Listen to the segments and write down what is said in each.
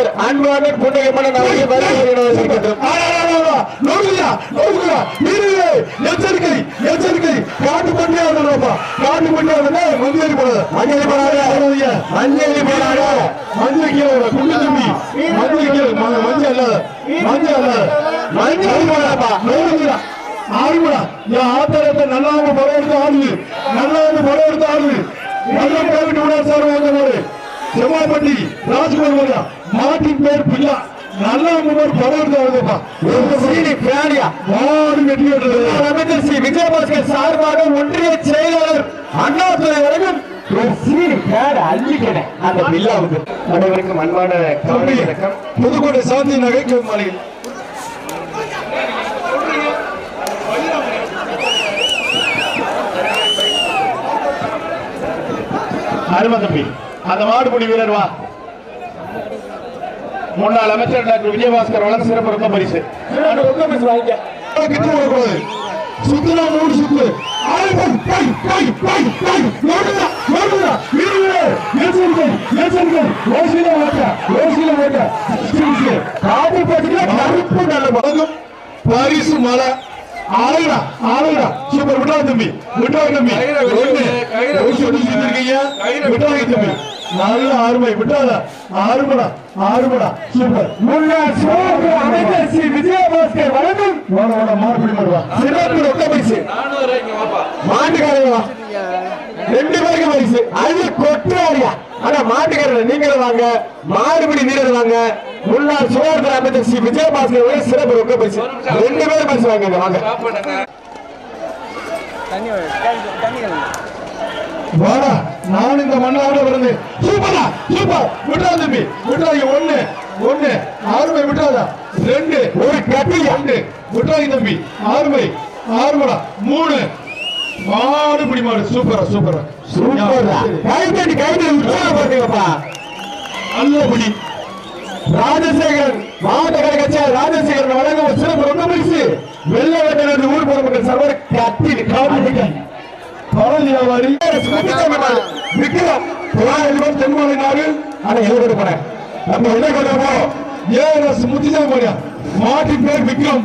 தலைவர் அன்பான புண்ணியமான வருகின்றோம் எச்சரிக்கை எச்சரிக்கை. காட்டு பண்ணியா காட்டு பண்ணியா மஞ்சள் போடாத மஞ்சள் போடாத மஞ்சள் போடாத மஞ்சள் கீழே குண்டு தம்பி. மஞ்சள் கீழே மஞ்சள் அல்ல. மஞ்சள் அல்ல. மஞ்சள் போடாதப்பா நோடுங்கடா ஆடுங்கடா என் ஆத்தாரத்தை நல்லா படம் எடுத்து ஆடுது. நல்லா படம் எடுத்து ஆடுது. நல்லா போயிட்டு விட சார் வாங்க செவ்வாய்பட்டி ராஜ்குமார் மாட்டின் பேர் பிள்ளா. நல்லா பேர் படம் எடுத்து ஆடுதுப்பா சீனி பிராணியா? மாடு விடுறது அமைச்சர் ஸ்ரீ விஜயபாஸ்கர் சார்பாக ஒன்றிய செயலாளர் அண்ணாதுரை வரைக்கும் ஒரு அனைவருக்கும் அன்பான காலை வணக்கம். புதுக்கோட்டை சாந்தி நகை மாளிகை அருமை தம்பி. அந்த மாடுபிடி வீரர் வா. முன்னாள் அமைச்சர் டாக்டர் விஜயபாஸ்கர் வழங்க சிறப்பு ரொம்ப பரிசு. சுத்துனா மூணு சுத்து. பரிசு மலை ஆளுடா ஆளுடா சூப்பர் விட்டா தம்பி விட்டா தம்பி. ஒண்ணு இருக்கீங்க விட்டா தம்பி. நல்ல ஆறுமை விட்டாத? ஆறுமடா ஆறுமடா சூப்பர். முன்னாள் அமைச்சர் ஸ்ரீ விஜயபாஸ்கர் வழங்கும். வாட மாறுபடி மாறுவா சிறப்பு ரொக்க பரிசு மாட்டுக்காரங்க வா. ரெண்டு பேருக்கு பரிசு அது கொட்டுறாரியா ஆனா மாட்டுக்காரர் நீங்களும் வாங்க மாறுபடி வீரர் வாங்க. முன்னாள் சுகாதார அமைச்சர் ஸ்ரீ விஜயபாஸ்கர் வரை சிறப்பு ரொக்க பரிசு. ரெண்டு பேரும் பரிசு வாங்க வாங்க. வாடா நான் இந்த மண்ணாட பிறந்து. சூப்பரா சூப்பர். விட்டா தம்பி விட்டாங்க ஒண்ணு ஒண்ணு. ஆறுமை விட்டாதா ரெண்டு ஒரு கட்டி ரெண்டு. விட்டாங்க தம்பி. ஆறுமை ஆறுமடா மூணு மாடு பிடி மாடு. சூப்பரா சூப்பரா. சூப்பர்டா. கை தட்டி கை தட்டி உற்சாகப்படுத்துங்கப்பா நல்ல பிடி. ராஜசேகரன் மாவட்ட கழகச்சார் ராஜசேகரன் வழங்கும் ஒரு சிறப்பு ரொக்க பரிசு வெள்ள வெட்ட ஊர் பொதுமக்கள் சர்வர் கட்டி காட்டு பழம் வியாபாரி. விக்ரம் தொள்ளாயிரம் தென்மாலை நாடு. ஆனா எழுபது போனேன் நம்ம என்ன கொண்டு போறோம் ஏஎஸ் முத்துசாமி மாட்டின் பேர் விக்ரம்.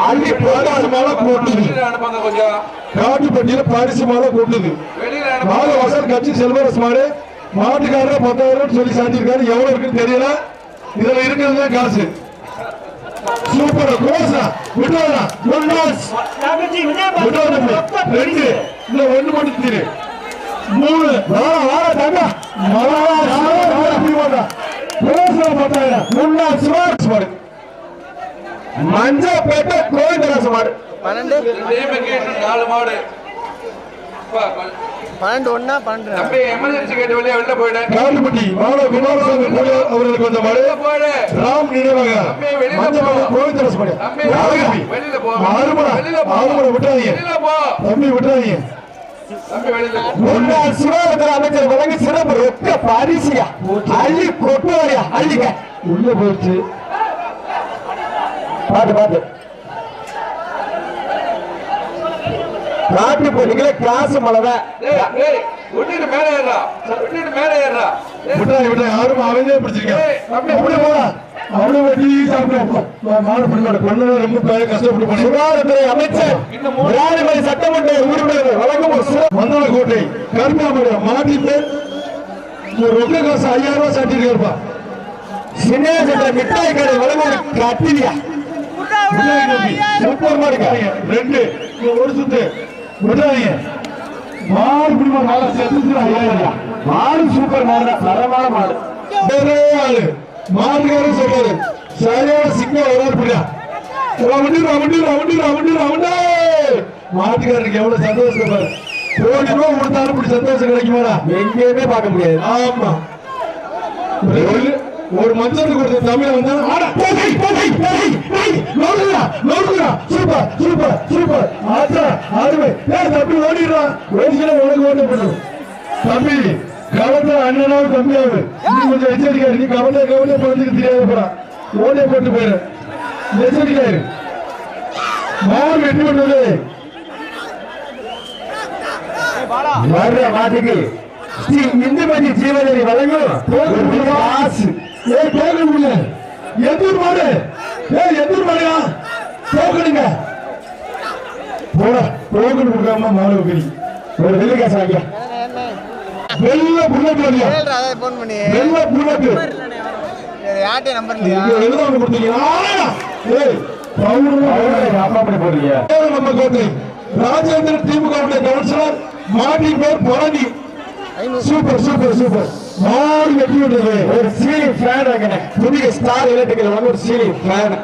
அள்ளி பரிசு மேல கொஞ்சம் காட்டுப்பட்டியில பரிசு மேல வெளியில நாலு வருஷம் கட்சி செல்வரசு மாடு மாட்டுக்காரர் பத்தாயிரம் சொல்லி சாட்டியிருக்காரு எவ்வளவு இருக்குன்னு தெரியல இதுல இருக்கிறது தான் காசு சூப்பர் கோசா விட்டோடா ரெண்டு இல்ல ஒண்ணு மட்டும் திரு மூணு வாடா வாடா தங்கா இப்படி வாடா கோசா பத்தாயிரம் முன்னாள் சிவாஜ் மாடு மஞ்சப்பேட்டை கோவிந்தராச மாடு கேட்டு நாலு மாடு பன்னெண்டு ஒன்னா பன்னெண்டு. எமர்ஜென்சி கேட்டு வெளியே வெளில போயிடு. மாவட்ட குமாரசாமி கூட அவர்களுக்கு வந்த மாடு ராம் நினைவாக. தம்பி, வெளியில மஞ்சப்பேட்டை போ. கோவிந்தராச மாடு? வெளியில போ. விட்டாதீங்க வெளியில போ. தம்பி. முன்னாள் சுகாதார அமைச்சர் வழங்கி சிறப்பு. ரொக்க பரிசியா? அள்ளி கொட்டுவாரியா அள்ளிக்க. உள்ள போயிடுச்சு. பாத்து பாத்து. நாட்டு போனீங்களே கிளாஸ் டேய், விட்டுட்டு மேல. விட்டுட்டு மேல விட்டாங்க விட்டாங்க யாரும் அவனே பிடிச்சிருக்கேன் ஏய், தம்பி, அப்படி போடா. அவனு வெட்டி மாடு பிடிக்காத கொண்டு ரொம்ப பய- கஷ்டப்பட்டு பண்ணி சுகாதாரத்துறை அமைச்சர் விராலிமலை சட்டமன்ற உறுப்பினர் வழங்கும் மந்தள கோட்டை கருப்பாமடி மாட்டி பேர் ஒரு ரொக்க காசு ஐயாயிரம் ரூபாய் சாட்டிருக்காருப்பா சின்ன மிட்டாய் கடை வழங்கும் ரெண்டு ஒரு சுத்து விட்டாதீங்க மாடு பிடிமா மாடு செத்து மாடு சூப்பர் மாடு தரமான மாடு ஆளு மாட்டுக்காரன் சொல்றாரு சரியான வராது புரியா round round round round round மாட்டுக்காரருக்கு எவ்வளவு சந்தோஷம் பாரு கோடி ரூபாய் கொடுத்தாலும் இப்படி சந்தோஷம் கிடைக்குமாடா? எங்கேயுமே பார்க்க முடியாது. ஆமா. ஒரு மஞ்சள் கொடுத்த தமிழ் வந்து சூப்பர் சூப்பர் சூப்பர். ஆச்சா ஆறுமே ஏய் தம்பி ஓடிடுறா ஓடிச்சுனா உனக்கு ஓட்ட பண்ணும் தம்பி கவத்தை அண்ணனாவும் தம்பியாவு நீ கொஞ்சம் எச்சரிக்கையாரு நீ கவத்தை கவத்தை போறதுக்கு தெரியாத போறா ஓடே போட்டு போயிரு. எச்சரிக்கையாரு மாறு வெற்றி பண்ணது வர்ற மாட்டுக்கு. ஸ்ரீ இந்துமதி ஜீவனரி வழங்கும். காசு ஏய் கேட்க முடியல எந்தூர் மாடு. ஏய் எந்தூர் மாடுயா போகணுங்க போட போகணும் கொடுக்காம மாடு வைக்கிறீங்க ஒரு வெள்ளி காசு வாங்கியா. வெள்ள புல்லட் ஃபோன் பண்ணி வெள்ள புல்லட். யார்கிட்ட நம்பர் இல்லையா? இங்க எழுத ஒண்ணு கொடுத்தீங்க! ஏய் பவுடர் அப்பா அப்படி போடுறீங்க. நம்ம கோட்டை. ராஜேந்திர திமுக கவுன்சிலர் மாட்டின் பேர் பழனி. Super super super. மாடு வெட்டி விடுறது ஒரு சீலிங் ஃபேன் வாங்கினேன் புதிய ஸ்டார் எலக்ட்ரிக்கல் வந்து ஒரு சீலிங் ஃபேன்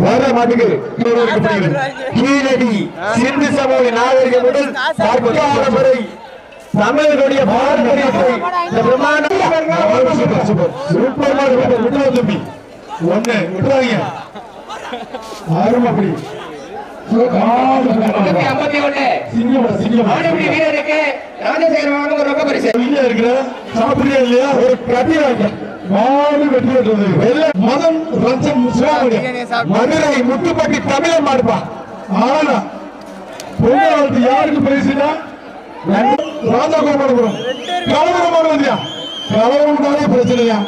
வர கீழடி சிந்து சமூக முதல் வரை பாரம்பரியத்தை இந்த சூப்பர் சூப்பர் சூப்பர் தம்பி ஒண்ணு விட்டுறாங்க ஆரம்பப்படி ஐம்பத்தி ஒண்ணு ஆடுபடி வீரருக்கு ராஜசேகர வாங்க ரொக்க பரிசு இருக்கிற சாப்பிடுறியா இல்லையா? ஒரு வாங்க மாடு விடுறது வெள்ள மதம் ரஞ்சன் மதுரை முத்துப்பட்டி தமிழன் மாடுப்பா. ஆனா பொங்கல் வாழ்த்து யாருக்கு பரிசுனா ராஜா கோபாலபுரம் கலவரமான வந்தியா கலவரம்னாலே பிரச்சனையா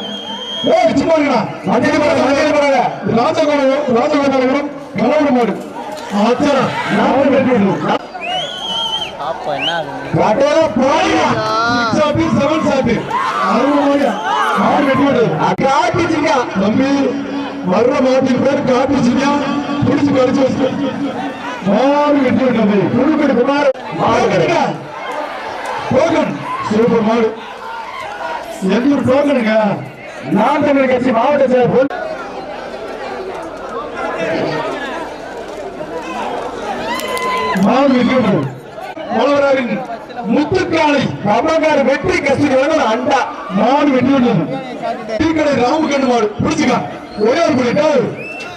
ஏய் சும்மா இருக்கா மஞ்சள் போடுங்க, மஞ்சள் போடுங்க. ராஜா கோபாலம் ராஜா கோபாலபுரம் கலவரம் மாடு வர்ற மாட்டின் பேர் காட்டுச்சியா பிடிச்சு கடிச்சு வச்சு மாடு வெட்டி விட்டது புதுக்குடி குமார் மாடுங்க டோக்கன் சூப்பர் மாடு எந்த ஒரு டோக்கனுங்க கட்சி மாவட்ட செயலர் மாடு வெட்டி விட்டது போலவராவின் முத்துக்காலை கமங்கார வெற்றி கட்சிக்கு வந்து அண்டா மாடு வெட்டி விட்டது ராமு ராமகண்ணு மாடு பிடிச்சுக்கா ஒரே ஒரு பண்ணிட்டு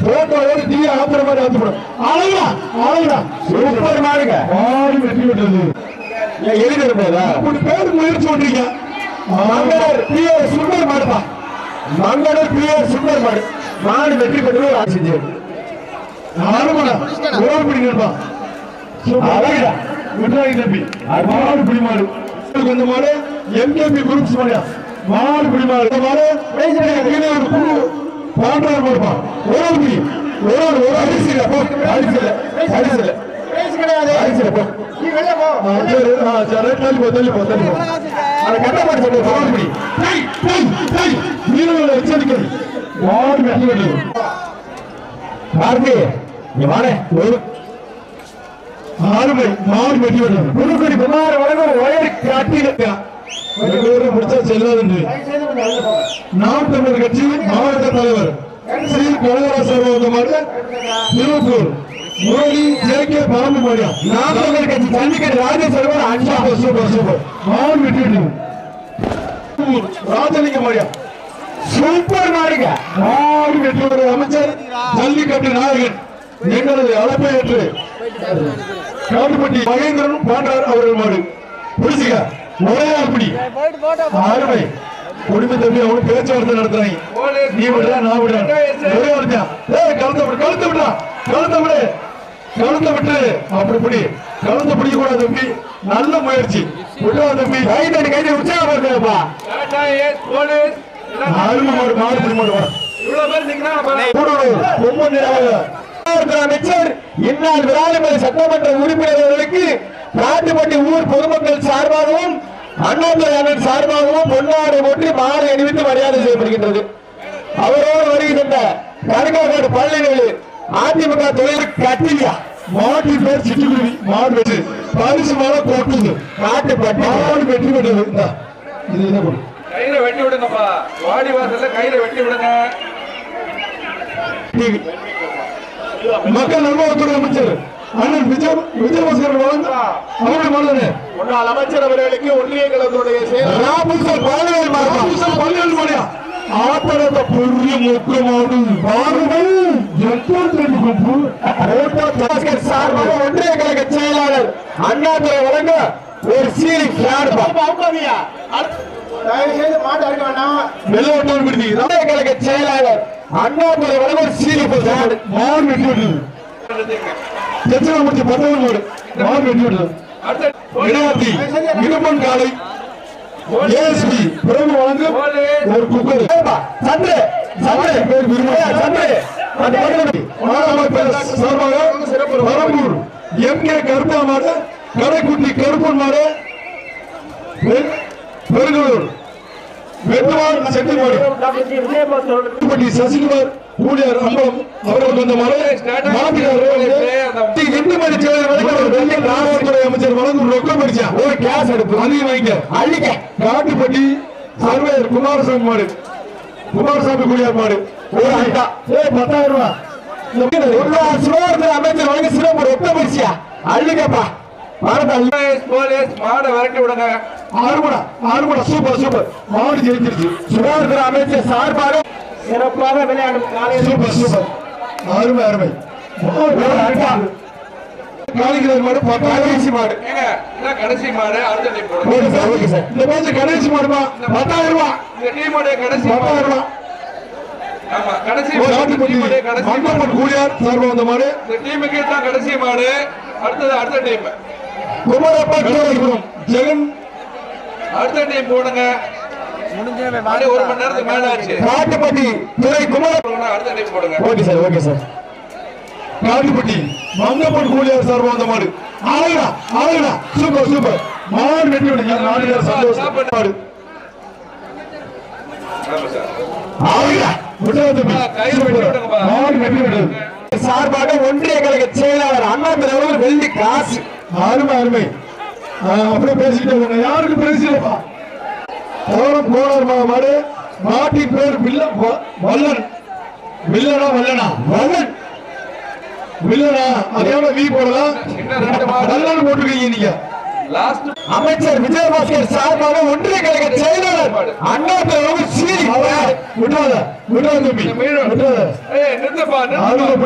போட்டோவோட டீ ஆத்துற மாதிரி ஆத்துப்படும் அழகா அழகா சூப்பர் மாடுங்க. மாடு வெட்டி விட்டது ஏன் எழுதி போதா இப்படி பேர் முயற்சி பண்றீங்க மங்களர் பிஆர் சுந்தர் மாடுப்பா. மங்களர் பிஆர் சுந்தர் மாடு. மாடு வெற்றி பெற்று ஒரு ஆட்சி ஆறுமடா ஒரு பிடி நிற்பா விட்ராகி தம்பி. மாடு பிடி மாடு இந்த மாடு எம்கேபி குரூப்ஸ் மாடியா மாடு பிடி மாடு கீழே ஒரு குழு பாண்டார் மாடுப்பா ஒரு பிடி. ஒரு ஆள் ஒரு அரிசியில போ. அரிசியில. அரிசியில. அரிசியில போ. ஆ, சரி, ஆ, சரி, தள்ளி போ, தள்ளி போ, தள்ளி போ. அதை கட்ட மாடு சொல்லி. மாடு பிடி. வீரர்களை எச்சரிக்கை. மாடு வெட்டி விடுறது. பாரதி நீ வாடே. ஒரு ஆறுமை மாடு வெட்டி விடுறது. புதுக்குடி குமார் வழங்கும் ஒயர் பேரும் முடிச்சா செல்லாதுன்னு நாம் தமிழர் கட்சி மாவட்ட தலைவர் ஸ்ரீ கனகராசர் மாதிரி திருப்பூர். முரளி ஜே கே பாம்பு மாடியா நாம் தமிழர் கட்சி ஜல்லிக்கட்டு ராஜேஸ்வரர் அண்டா சூப்பர் சூப்பர் சூப்பர். மாடு வெட்டி விடுறது. ராஜலிங்க மாடியா சூப்பர் மாடுங்க மாடு வெட்டி விடுற அமைச்சர் ஜல்லிக்கட்டு நாயகன். எங்களது அழைப்பை ஏற்று. காட்டுப்பட்டி மகேந்திரன் பாண்டார் அவர்கள் மாடு. புடிச்சுக்க ஒரே அப்படி ஆறுமை குடும்ப தம்பி அவனு பேச்சுவார்த்தை நடத்துறாங்க. நீ விடுறா நான் விடுறேன் ஒரே ஒருத்தன் ஏய் கழுத்த விடு கழுத்த விடுறா கழுத்த விடு. கழுத்த விட்டு. அப்படி பிடி. கழுத்த பிடிக்க கூடாது தம்பி. நல்ல முயற்சி. விடுவா தம்பி. உற்சாகப்படுத்துங்கப்பா டாடா ஏஸ் போலீஸ் எல்லாம் அருமை மாடு மாடு பிடி மாடு வா இவ்வளவு பேர் நிக்கிறாங்க பாருங்க. அமைச்சர் இந்நாள் விராலிமலை சட்டமன்ற உறுப்பினர்களுக்கு நாட்டுப்பட்டி ஊர் பொதுமக்கள் சார்பாகவும் அண்ணன் சார்பாகவும் பொன்னாடை போட்டு மாலை அணிவித்து மரியாதை செய்யப்படுகின்றது. அவரோடு வருகின்ற கருங்காடு பள்ளிகள் அதிமுக தொழில் கட்டிலியா. மாட்டின் பேர் சிட்டுக்குருவி மாடு வெற்றி பரிசு மாலை கோட்டுது நாட்டுப்பட்டி. மாடு வெற்றி பெற்றது இது என்ன கொடு கையில வெட்டி விடுங்கப்பா. வாடி வாசல்ல கையில வெட்டி விடுங்க. மக்கள் நல்வாழ்வுத்துறை அமைச்சர் அண்ணன் விஜய் விஜயபாஸ்கர் அவருடைய மனதனே முன்னாள் அமைச்சர் அவர்களுக்கு ஒன்றிய கழகத்துடைய ராமகிருஷ்ணன் பழனிவேல் மாறுபா பன்னெண்டு மணியா ஆப்பரத்தை பொருள் முக்கியமானது பாருங்கள் சார்பாக ஒன்றிய கழக செயலாளர் அண்ணாதுரை வழங்க ஒரு சீரி வெள்ளவட்டம் விடுதி ஒன்றிய கழக செயலாளர் வழங்க ஒரு சீரி பிளாட் மாடு வெட்டி விடுது தட்சிணாமூர்த்தி பத்தவன் மாடு மாடு வெட்டி விடுது விளையாட்டி இருமன் காலை ஏஎஸ்பி பிரபு வழங்க ஒரு குக்கர். சந்திர சந்திர. பேர் விரும்புகிறேன். சந்திர. அந்த பக்கத்துல மாணவர் சார்பாக பரம்பூர் எம் கே கருப்பா மாடு கடைக்குட்டி கருப்பன் மாடு பெருங்கலூர் வெட்டுவார் செட்டி மாடு திருப்பதி சசிகுமார் ஊழியர் அம்பலம் அவர்கள் வந்த காவல்துறை அமைச்சர் வழங்கும் ரொக்கம் படிச்சா ஒரு கேஸ் எடுப்பு அதையும் வாங்கிக்க. அள்ளிக்க. காட்டுப்பட்டி சர்வேயர் குமாரசாமி மாடு. குமாரசாமி குடியார் மாடு. ஒரு அண்டா ஏய் பத்தாயிரம் ரூபாய் ஒரு சுகாதார அமைச்சர் வழங்க சிறப்பு ரொக்க பரிசியா அள்ளிக்கப்பா. மரத்தை அள்ளி போலீஸ் போலீஸ் மாடை விரட்டி விடுங்க. ஆறுமடா ஆறுமடா சூப்பர் சூப்பர். மாடு ஜெயிச்சிருச்சு. சுகாதார அமைச்சர் சார்பாக சிறப்பாக விளையாடும் சூப்பர் சூப்பர். அருமை அருமை. மாடு கடைசி மாடு. கடைசி மாடு? கணேஷ் மாடுமா? பத்தாயிரம் ரூபாய் கடைசி பத்தாயிரம் ரூபாய் கடைசி கடைசி கடைசி ஜெகன் அடுத்த டீம் போடுங்க. ஒரு மணி நேரத்துக்கு மேல ஆச்சு. காட்டுப்பட்டி துறை குமர போடுங்க, அடுத்த டீம் போடுங்க. Okay sir okay sir. Kattupatti Mangappan கூலியார் சார்பா வந்த மாடு. ஆளுடா ஆளுடா சூப்பர் சூப்பர். மாடு வெட்டி விடுங்க நாடு சந்தோஷம். மாடு. சார். விடுது சார்பாக ஒன்றிய கழக செயலாளர் அண்ணாதுரை அவர்கள் வெள்ளி காசு. அருமை அருமை. அப்படியே பேசிக்கிட்டே இருங்க யாருக்கு பேசலப்பா கோலம் கோளார் மா- மாடு மாட்டின் பேர் வில்ல வல்லன். வில்லனா வல்லனா? வல்லன். வில்லனா? அது எவ்வளவு வீ போடலாம் வல்லன் போட்டுருக்கீங்க நீங்க. அமைச்சர் விஜயபாஸ்கர் சார்பாக ஒன்றிய கழக செயலாளர் சீரி விட்டாத விட்டாத தம்பி. விட்டாத அவ்வளவுதான்.